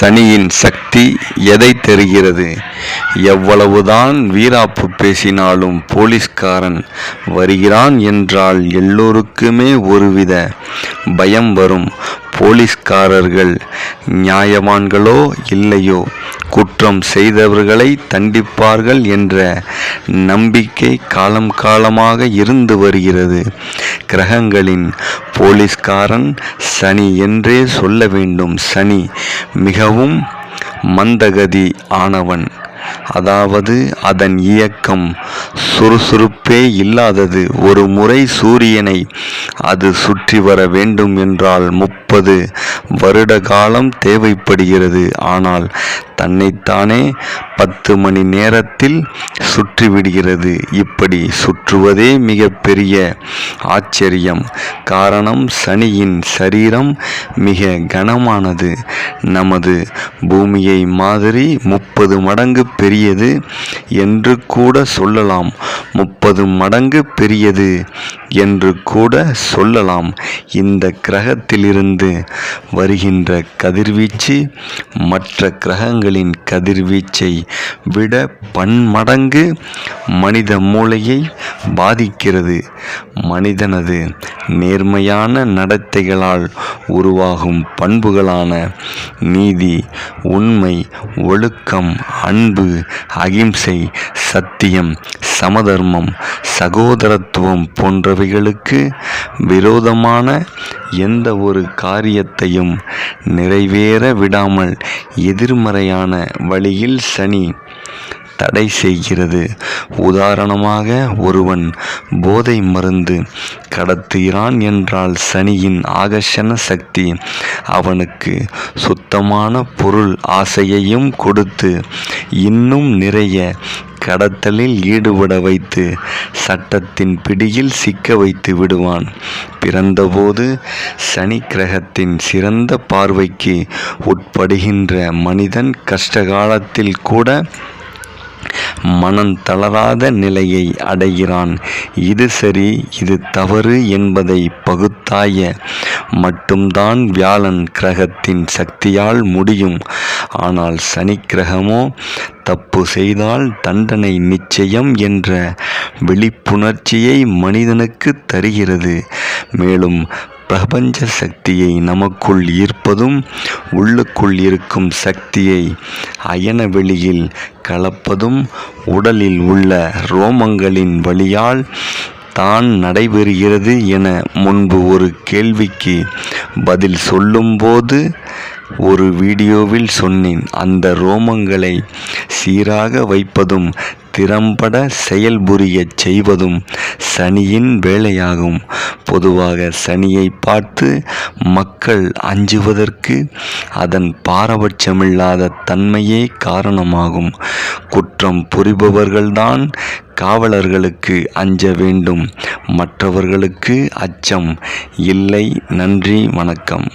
சனியின் சக்தி எதை தெரிகிறது? எவ்வளவுதான் வீராப்பு பேசினாலும் போலீஸ்காரன் வருகிறான் என்றால் எல்லோருக்குமே ஒருவித பயம் வரும். போலீஸ்காரர்கள் நியாயவான்களோ இல்லையோ? குற்றம் செய்தவர்களை தண்டிப்பார்கள் என்ற நம்பிக்கை காலம் காலமாக இருந்து வருகிறது. கிரகங்களின் போலீஸ்காரன் சனி என்றே சொல்ல வேண்டும். சனி மிகவும் மந்தகதி ஆனவன். அதாவது அதன் இயக்கம் சுறுசுறுப்பே இல்லாதது. ஒரு முறை சூரியனை அது சுற்றி வர வேண்டும் என்றால் முப்பது வருட காலம் தேவைப்படுகிறது. ஆனால் தன்னைத்தானே பத்து மணி நேரத்தில் சுற்றிவிடுகிறது இப்படி சுற்றுவதே மிகப்பெரிய ஆச்சரியம். காரணம் சனியின் சரீரம் மிக கனமானது. நமது பூமியை மாதிரி முப்பது மடங்கு பெரியது என்று கூட சொல்லலாம். முப்பது மடங்கு பெரியது என்று கூட சொல்லலாம். இந்த கிரகத்திலிருந்து வருகின்ற கதிர்வீச்சு மற்ற கிரகங்களின் கதிர்வீச்சை விட பன்மடங்கு மனித மூளையை பாதிக்கிறது. மனிதனது நேர்மையான நடத்தைகளால் உருவாகும் பண்புகளான நீதி உண்மை ஒழுக்கம் அன்பு அகிம்சை சத்தியம் சமதர்மம் சகோதரத்துவம் போன்றவைகளுக்கு விரோதமான எந்த ஒரு காரியத்தையும் நிறைவேற விடாமல் எதிர்மறையான வழியில் சனி தடை செய்கிறது. உதாரணமாக ஒருவன் போதை மருந்து கடத்துகிறான் என்றால் சனியின் ஆகர்ஷண சக்தி அவனுக்கு சுத்தமான பொருள் ஆசையையும் கொடுத்து இன்னும் நிறைய கடத்தலில் ஈடுபட வைத்து சட்டத்தின் பிடியில் சிக்க வைத்து விடுவான். பிறந்தபோது சனி கிரகத்தின் சிறந்த பார்வைக்கு உட்படுகின்ற மனிதன் கஷ்டகாலத்தில் கூட மனம் தளராத நிலையை அடைகிறான். இது சரி இது தவறு என்பதை பகுத்தாய மட்டும்தான் வியாழன் கிரகத்தின் சக்தியால் முடியும். ஆனால் சனி கிரகமோ தப்பு செய்தால் தண்டனை நிச்சயம் என்ற விழிப்புணர்ச்சியை மனிதனுக்கு தருகிறது. மேலும் பிரபஞ்ச சக்தியை நமக்குள் ஈர்ப்பதும் உள்ளுக்குள் இருக்கும் சக்தியை அயன வெளியில் கலப்பதும் உடலில் உள்ள ரோமங்களின் வழியால் தான் நடைபெறுகிறது என முன்பு ஒரு கேள்விக்கு பதில் சொல்லும்போது ஒரு வீடியோவில் சொன்னேன். அந்த ரோமங்களை சீராக வைப்பதும் திறம்பட செயல்புரியச் செய்வதும் சனியின் வேலையாகும். பொதுவாக சனியை பார்த்து மக்கள் அஞ்சுவதற்கு அதன் பாரபட்சமில்லாத தன்மையே காரணமாகும். குற்றம் புரிபவர்கள்தான் காவலர்களுக்கு அஞ்ச வேண்டும். மற்றவர்களுக்கு அச்சம் இல்லை. நன்றி வணக்கம்.